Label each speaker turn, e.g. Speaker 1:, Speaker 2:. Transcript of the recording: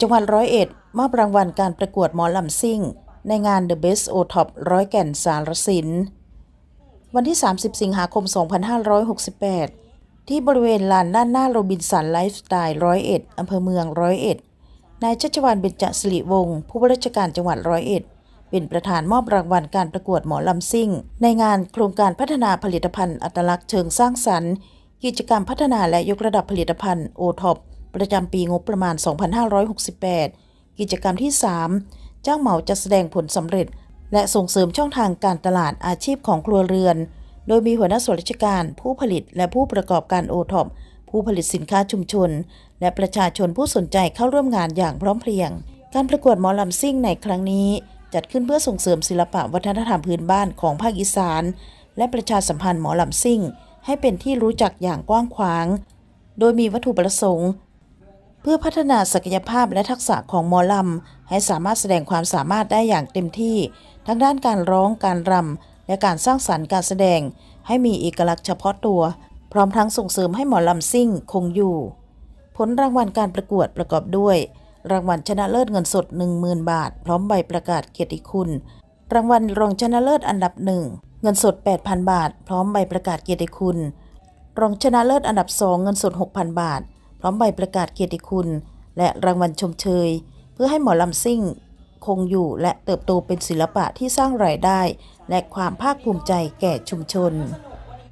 Speaker 1: จังหวัดร้อยเอ็ดมอบรางวัลการประกวดหมอลำซิ่ง ในงาน The Best O Top ร้อยแก่นสารสิน วันที่ 30 สิงหาคม 2568 ที่บริเวณลานด้านหน้าโรบินสันไลฟ์สไตล์ร้อยเอ็ดอำเภอเมืองร้อยเอ็ดนายชัชวานเบญจสิริวงศ์ผู้ว่าราชการจังหวัดร้อยเอ็ดเป็นประธานมอบรางวัลการประกวดหมอลำซิ่ง ในงานโครงการพัฒนาผลิตภัณฑ์อัตลักษณ์เชิงสร้างสรรค์ กิจกรรมพัฒนาและยกระดับผลิตภัณฑ์โอท็อป ประจำปีงบประมาณ 2568 กิจกรรมที่ 3 จ้างเหมาจัดแสดงผลสำเร็จ และส่งเสริมช่องทางการตลาดอาชีพของครัวเรือน โดยมีหัวหน้าส่วนราชการผู้ผลิตและผู้ประกอบการโอท็อปผู้ผลิตสินค้าชุมชน และประชาชนผู้สนใจเข้าร่วมงานอย่างพร้อมเพรียง การประกวดหมอลำซิ่งในครั้งนี้ จัดขึ้นเพื่อส่งเสริมศิลปะวัฒนธรรมพื้นบ้านของภาคอีสาน และประชาสัมพันธ์หมอลำซิ่ง ให้เป็นที่รู้จักอย่างกว้างขวาง โดยมีวัตถุประสงค์ เพื่อพัฒนาศักยภาพและทักษะของหมอลำ ให้สามารถแสดงความสามารถได้อย่างเต็มที่ ทั้งด้านการร้อง การรำ และการสร้างสรรค์การแสดง ให้มีเอกลักษณ์เฉพาะตัว พร้อมทั้งส่งเสริมให้หมอลำซิ่งคงอยู่ ผลรางวัลการประกวดประกอบด้วย รางวัลชนะเลิศเงินสด 10,000 บาท พร้อมใบประกาศเกียรติคุณ รางวัลรองชนะเลิศอันดับหนึ่งเงินสด 8,000 บาท พร้อมใบประกาศเกียรติคุณ รองชนะเลิศอันดับ2เงินสด 6,000 บาท พร้อมใบประกาศเกียรติคุณ และรางวัลชมเชย เพื่อให้หมอลำซิ่ง คงอยู่และเติบโตเป็นศิลปะที่สร้างรายได้ และความภาคภูมิใจแก่ชุมชน